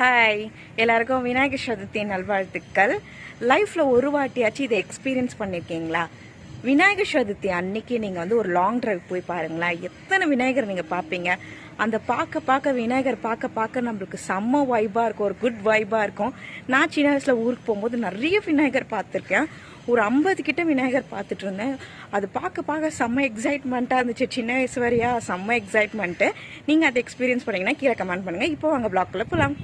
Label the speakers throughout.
Speaker 1: Hi எல்லாருக்கும் விநாயகர் சதுர்த்தி நல்வாழ்த்துக்கள். லைஃப்பில் ஒரு வாட்டியாச்சும் இதை எக்ஸ்பீரியன்ஸ் பண்ணியிருக்கீங்களா விநாயகர் சதுர்த்தி அன்னைக்கு நீங்கள் வந்து ஒரு லாங் டிரைவ் போய் பாருங்களேன். எத்தனை விநாயகர் நீங்கள் பார்ப்பீங்க அந்த பார்க்க பார்க்க விநாயகர் பார்க்க பார்க்க நம்மளுக்கு செம்ம வைபாக இருக்கும். ஒரு குட் வைபாக இருக்கும். நான் சின்ன வயசில் ஊருக்கு போகும்போது நிறைய விநாயகர் பார்த்துருக்கேன். ஒரு ஐம்பது கிட்ட விநாயகர் பார்த்துட்டு இருந்தேன். அது பார்க்க பார்க்க செம்ம எக்ஸைட்மெண்ட்டாக இருந்துச்சு. சின்ன வயசு வரையா செம்ம எக்ஸைட்மெண்ட்டு நீங்கள் அதை எக்ஸ்பீரியன்ஸ் பண்ணிங்கன்னா கீழே கமெண்ட் பண்ணுங்கள் இப்போ வாங்க பிளாக்கில் போகலாம்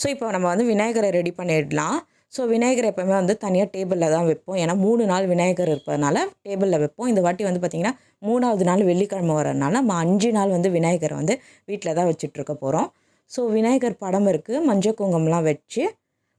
Speaker 2: ஸோ இப்போ நம்ம வந்து விநாயகரை ரெடி பண்ணிடலாம். ஸோ விநாயகர் எப்போவுமே வந்து தனியாக டேபிளில் தான் வைப்போம். ஏன்னா மூணு நாள் விநாயகர் இருப்பதனால டேபிளில் வைப்போம். இந்த வாட்டி வந்து பார்த்திங்கன்னா மூணாவது நாள் வெள்ளிக்கிழமை வரதுனால நம்ம அஞ்சு நாள் வந்து விநாயகரை வந்து வீட்டில் தான் வச்சுட்ருக்க போகிறோம் ஸோ விநாயகர் படம் இருக்குது மஞ்சள் குங்குமம்லாம் வச்சு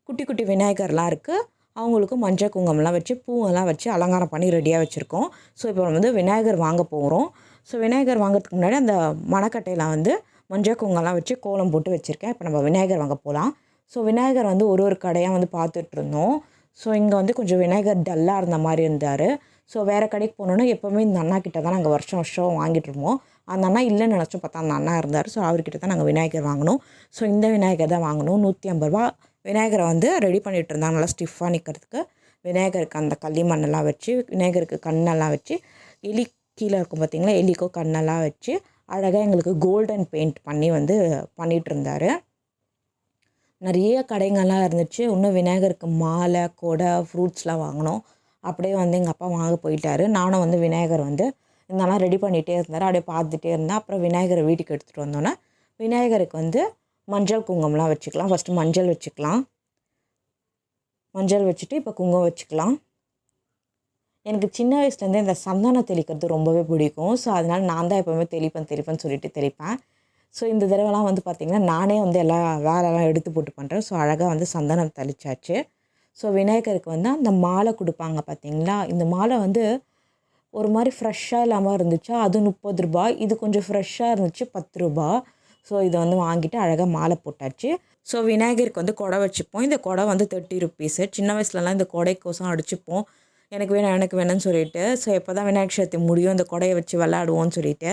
Speaker 2: குட்டி குட்டி விநாயகர்லாம் இருக்குது அவங்களுக்கு மஞ்சள் குங்குமம்லாம் வச்சு பூவெல்லாம் வச்சு அலங்காரம் பண்ணி ரெடியாக வச்சுருக்கோம். ஸோ இப்போ நம்ம வந்து விநாயகர் வாங்க போகிறோம் ஸோ விநாயகர் வாங்குறதுக்கு முன்னாடி அந்த மணக்கட்டையில் வந்து மஞ்சள் குங்கெல்லாம் வச்சு கோலம் போட்டு வச்சுருக்கேன். இப்போ நம்ம விநாயகர் வாங்க போகலாம் ஸோ விநாயகர் வந்து ஒரு ஒரு கடையாக வந்து பார்த்துட்ருந்தோம். ஸோ இங்கே வந்து கொஞ்சம் விநாயகர் டல்லாக இருந்த மாதிரி இருந்தார். ஸோ வேறு கடைக்கு போனோன்னா எப்போவுமே இந்த அண்ணா கிட்ட தான் நாங்கள் வருஷம் வருஷம் வாங்கிட்டு இருப்போம் அந்த அண்ணா இல்லைன்னு நினச்சோம். பார்த்தா அந்த அண்ணா இருந்தார். ஸோ அவர்கிட்ட தான் நாங்கள் விநாயகர் வாங்கினோம் ஸோ இந்த விநாயகர் தான் வாங்கினோம் நூற்றி ஐம்பது ரூபா விநாயகரை வந்து ரெடி பண்ணிகிட்டு இருந்தாங்க. நல்லா ஸ்டிஃபாக நிற்கிறதுக்கு விநாயகருக்கு அந்த களிமண்ணெல்லாம் வச்சு விநாயகருக்கு கண்ணெல்லாம் வச்சு எலி கீழே இருக்கும் பார்த்தீங்களா? எலிக்கோ கண்ணெல்லாம் வச்சு அழகாக எங்களுக்கு கோல்டன் பெயிண்ட் பண்ணி வந்து பண்ணிகிட்டு இருந்தார் நிறைய கடைங்கள்லாம் இருந்துச்சு. இன்னும் விநாயகருக்கு மாலை கொடை ஃப்ரூட்ஸ்லாம் வாங்கினோம். அப்படியே வந்து எங்கள் அப்பா வாங்க போயிட்டாரு. நானும் வந்து விநாயகர் வந்து இதெல்லாம் ரெடி பண்ணிகிட்டே இருந்தார். அப்படியே பார்த்துட்டே இருந்தேன். அப்புறம் விநாயகரை வீட்டுக்கு எடுத்துகிட்டு வந்தோன்னே விநாயகருக்கு வந்து மஞ்சள் குங்குமம்லாம் வச்சுக்கலாம். ஃபஸ்ட்டு மஞ்சள் வச்சுக்கலாம். மஞ்சள் வச்சுட்டு இப்போ குங்குமம் வச்சுக்கலாம். எனக்கு சின்ன வயசுலேருந்தே இந்த சந்தனம் தெளிக்கிறது ரொம்பவே பிடிக்கும். ஸோ அதனால் நான் தான் எப்போவுமே தெளிப்பேன் தெளிப்பேன்னு சொல்லிட்டு தெளிப்பேன். ஸோ இந்த தடவைலாம் வந்து பார்த்திங்கன்னா நானே வந்து எல்லா வேலைலாம் எடுத்து போட்டு பண்ணுறேன் ஸோ அழகாக வந்து சந்தனம் தெளிச்சாச்சு. ஸோ விநாயகருக்கு வந்து அந்த மாலை கொடுப்பாங்க பார்த்தீங்களா இந்த மாலை வந்து ஒரு மாதிரி ஃப்ரெஷ்ஷாக இல்லாமல் இருந்துச்சு? அது முப்பது ரூபாய். இது கொஞ்சம் ஃப்ரெஷ்ஷாக இருந்துச்சு பத்து ரூபா ஸோ இதை வந்து வாங்கிட்டு அழகாக மாலை போட்டாச்சு. ஸோ விநாயகருக்கு வந்து குடை வச்சுப்போம். இந்த குடை வந்து தேர்ட்டி ருப்பீஸு சின்ன வயசுலலாம் இந்த கொடைக்கோசம் அடிச்சுப்போம். எனக்கு வேணும் எனக்கு வேணும்னு சொல்லிட்டு ஸோ எப்போ தான் விநாயகர் சதுர்த்தி முடியும் அந்த கொடையை வச்சு விளாடுவோம்னு சொல்லிட்டு.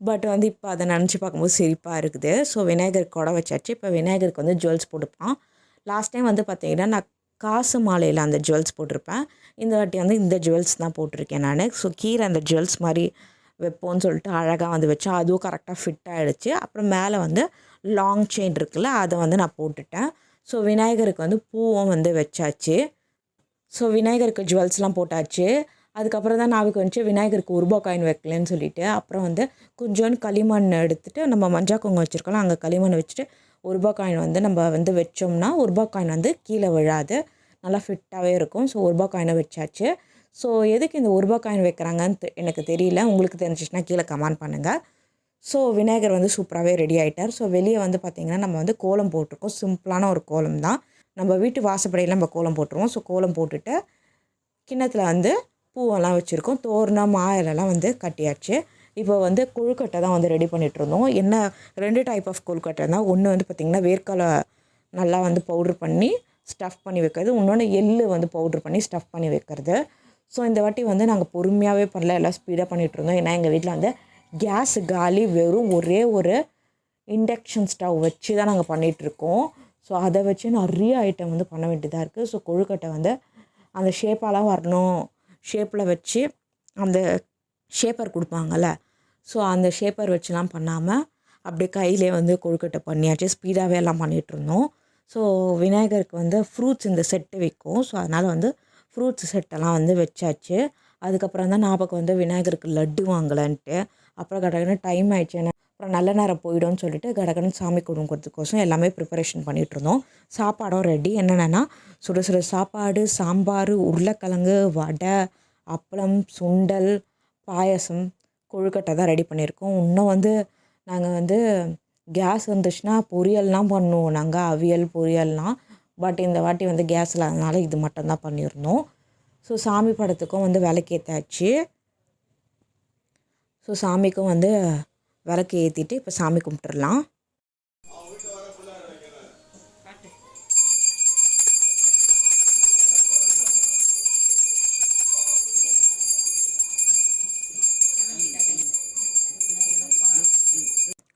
Speaker 2: பட் வந்து இப்போ அதை நினச்சி பார்க்கும்போது சிரிப்பாக இருக்குது. ஸோ விநாயகருக்கு கொடை வச்சாச்சு. இப்போ விநாயகருக்கு வந்து ஜுவல்ஸ் போட்டுப்பான். லாஸ்ட் டைம் வந்து பார்த்தீங்கன்னா நான் காசு மாலையில் அந்த ஜுவல்ஸ் போட்டிருப்பேன். இந்த வாட்டி வந்து இந்த ஜுவல்ஸ் தான் போட்டிருக்கேன் நான். ஸோ கீழே அந்த ஜுவல்ஸ் மாதிரி வைப்போம்னு சொல்லிட்டு அழகாக வந்து வச்சேன் அதுவும் கரெக்டாக ஃபிட் ஆகிடுச்சு அப்புறம் மேலே வந்து லாங் செயின் இருக்குல்ல அதை வந்து நான் போட்டுட்டேன். ஸோ விநாயகருக்கு வந்து பூவும் வந்து வச்சாச்சு. ஸோ விநாயகருக்கு ஜுவல்ஸ்லாம் போட்டாச்சு. அதுக்கப்புறம் தான் ஞாபகம் வந்துச்சு விநாயகருக்கு உருபா காயின் வைக்கலன்னு சொல்லிட்டு அப்புறம் வந்து கொஞ்சோண்டு களிமண் எடுத்துகிட்டு நம்ம மஞ்சள் குங்கம் வச்சுருக்கலாம் அங்கே களிமண் வச்சுட்டு உருபா காயின் வந்து நம்ம வந்து வச்சோம்னா உருபா காயின் வந்து கீழே விழாது. நல்லா ஃபிட்டாகவே இருக்கும். ஸோ உருபா காயினை வச்சாச்சு. ஸோ எதுக்கு இந்த உருபா காயின் வைக்கிறாங்கன்னு தெ- எனக்கு தெரியல. உங்களுக்கு தெரிஞ்சிச்சுன்னா கீழே கமெண்ட் பண்ணுங்கள் ஸோ விநாயகர் வந்து சூப்பராகவே ரெடி ஆகிட்டார் ஸோ வெளியே வந்து பார்த்திங்கன்னா நம்ம வந்து கோலம் போட்டிருக்கோம். சிம்பிளான ஒரு கோலம் தான் நம்ம வீட்டு வாசப்படையில் நம்ம கோலம் போட்டுருவோம். ஸோ கோலம் போட்டுட்டு கிண்ணத்தில் வந்து பூவெல்லாம் வச்சுருக்கோம். தோரணம் மாயிலெல்லாம் வந்து கட்டியாச்சு. இப்போ வந்து கொழுக்கட்டை தான் வந்து ரெடி பண்ணிட்டு இருந்தோம் என்ன ரெண்டு டைப் ஆஃப் கொழுக்கட்டை தான் ஒன்று வந்து பார்த்திங்கன்னா வேர்க்கால நல்லா வந்து பவுட்ரு பண்ணி ஸ்டஃப் பண்ணி வைக்கிறது. இன்னொன்று எள்ளு வந்து பவுட்ரு பண்ணி ஸ்டஃப் பண்ணி வைக்கிறது. ஸோ இந்த வாட்டி வந்து நாங்கள் பொறுமையாகவே பண்ணல. எல்லாம் ஸ்பீடாக பண்ணிகிட்டு இருந்தோம் ஏன்னா எங்கள் வீட்டில் வந்து கேஸ் காலி வெறும் ஒரே ஒரு இண்டக்ஷன் ஸ்டவ் வச்சு தான் நாங்கள் பண்ணிகிட்ருக்கோம் ஸோ அதை வச்சு நிறைய ஐட்டம் வந்து பண்ண வேண்டியதாக இருக்குது ஸோ கொழுக்கட்டை வந்து அந்த ஷேப்பாலாம் வரணும். ஷேப்பில் வச்சு அந்த ஷேப்பர் கொடுப்பாங்கல்ல. ஸோ அந்த ஷேப்பர் வச்சுலாம் பண்ணாமல் அப்படியே கையிலே வந்து கொழுக்கட்டை பண்ணியாச்சு. ஸ்பீடாகவே எல்லாம் பண்ணிகிட்ருந்தோம் ஸோ விநாயகருக்கு வந்து ஃப்ரூட்ஸ் இந்த செட்டு விற்கும் ஸோ அதனால் வந்து ஃப்ரூட்ஸ் செட்டெல்லாம் வந்து வச்சாச்சு. அதுக்கப்புறம் தான் ஞாபகம் வந்து விநாயகருக்கு லட்டு வாங்கலான்ட்டு. அப்புறம் கடகடன்னு டைம் ஆயிடுச்சு. அப்புறம் நல்ல நேரம் போயிடும்னு சொல்லிட்டு கடகடன் சாமி கொடுங்கிறதுக்கோசம் எல்லாமே ப்ரிப்பரேஷன் பண்ணிகிட்டு இருந்தோம் சாப்பாடும் ரெடி என்னென்னா சுட சுட சாப்பாடு சாம்பார் உருளைக்கிழங்கு வடை அப்பளம் சுண்டல் பாயசம் கொழுக்கட்டை தான் ரெடி பண்ணியிருக்கோம். இன்னும் வந்து நாங்கள் வந்து கேஸ் வந்துச்சுன்னா பொரியல்லாம் பண்ணுவோம். நாங்கள் அவியல் பொரியல்லாம். பட் இந்த வாட்டி வந்து கேஸ் இல்லாதனால இது மட்டும்தான் பண்ணியிருந்தோம். ஸோ சாமி படத்துக்கும் வந்து விளக்கேற்றாச்சு ஸோ சாமிக்கும் வந்து விளக்கு ஏற்றிட்டு இப்போ சாமி கும்பிட்டுடலாம்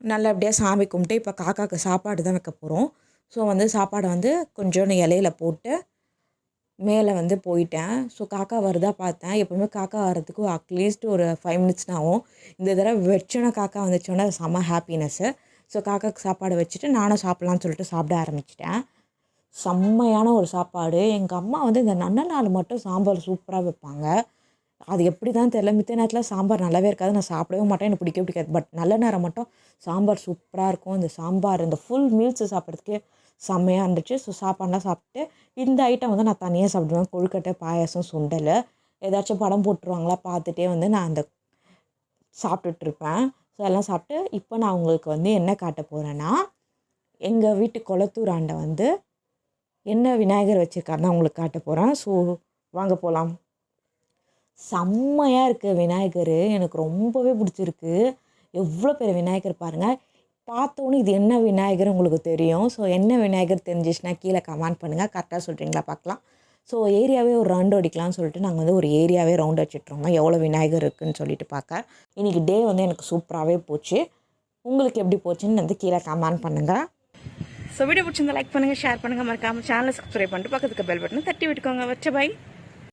Speaker 2: நல்லபடியாக சாமி கும்பிட்டு இப்போ காக்காவுக்கு சாப்பாடு தான் வைக்க போகிறோம் ஸோ வந்து சாப்பாடை வந்து கொஞ்சோண்டு இலையில போட்டு மேலே வந்து போயிட்டேன். ஸோ காக்கா வருதா பார்த்தேன். எப்போவுமே காக்கா வர்றதுக்கு அட்லீஸ்ட் ஒரு ஃபைவ் மினிட்ஸ் ஆகும் இந்த தடவை வச்சோன்னே காக்கா வந்துச்சோன்னே செம ஹாப்பினஸ்ஸு ஸோ காக்காவுக்கு சாப்பாடு வச்சுட்டு நானும் சாப்பிட்லான்னு சொல்லிட்டு சாப்பிட ஆரம்பிச்சிட்டேன். செம்மையான ஒரு சாப்பாடு. எங்கள் அம்மா வந்து இந்த நல்ல நாள் மட்டும் சாம்பார் சூப்பராக வைப்பாங்க. அது எப்படி தான் தெரியல. மித்த நேரத்தில் சாம்பார் நல்லாவே இருக்காது. நான் சாப்பிடவே மாட்டேன். எனக்கு பிடிக்கவே பிடிக்காது. பட் நல்ல நேரம் மட்டும் சாம்பார் சூப்பராக இருக்கும். இந்த சாம்பார் இந்த ஃபுல் மீல்ஸ் சாப்பிட்றதுக்கே செம்மையாக இருந்துச்சு. ஸோ சாப்பாடெலாம் சாப்பிட்டு இந்த ஐட்டம் வந்து நான் தனியாக சாப்பிடுவேன். கொழுக்கட்டை பாயாசம் சுண்டல் ஏதாச்சும் படம் போட்டுருவாங்களா பார்த்துட்டே வந்து நான் அந்த சாப்பிட்டுட்ருப்பேன். ஸோ எல்லாம் சாப்பிட்டு இப்போ நான் உங்களுக்கு வந்து என்ன காட்ட போகிறேன்னா எங்கள் வீட்டு குளத்தூராண்டை வந்து என்ன விநாயகர் வச்சுருக்காருன்னு உங்களுக்கு காட்ட போகிறேன் ஸோ வாங்க போகலாம் செம்மையாக இருக்குது விநாயகர். எனக்கு ரொம்பவே பிடிச்சிருக்கு. எவ்வளோ பேர் விநாயகர் பாருங்கள் பார்த்தோன்னே இது என்ன விநாயகர் உங்களுக்கு தெரியும். ஸோ என்ன விநாயகர் தெரிஞ்சிச்சுன்னா கீழே கமெண்ட் பண்ணுங்கள் கரெக்டாக சொல்கிறீங்களா பார்க்கலாம். ஸோ ஏரியாவே ஒரு ரவுண்டு அடிக்கலாம்னு சொல்லிட்டு நாங்கள் வந்து ஒரு ஏரியாவே ரவுண்ட் அடிச்சிட்ருக்கோம் எவ்வளோ விநாயகர் இருக்குதுன்னு சொல்லிட்டு பார்க்க. இன்றைக்கி டே வந்து எனக்கு சூப்பராகவே போச்சு. உங்களுக்கு எப்படி போச்சுன்னு வந்து கீழே கமெண்ட் பண்ணுங்கள்
Speaker 1: ஸோ வீடியோ பிடிச்சிருந்தா லைக் பண்ணுங்கள் ஷேர் பண்ணுங்கள் மறக்காமல் சேனலை சப்ஸ்கிரைப் பண்ணிட்டு பக்கத்துக்கு பெல் பட்டனை தட்டி விட்டுக்கோங்க. வச்ச பாய்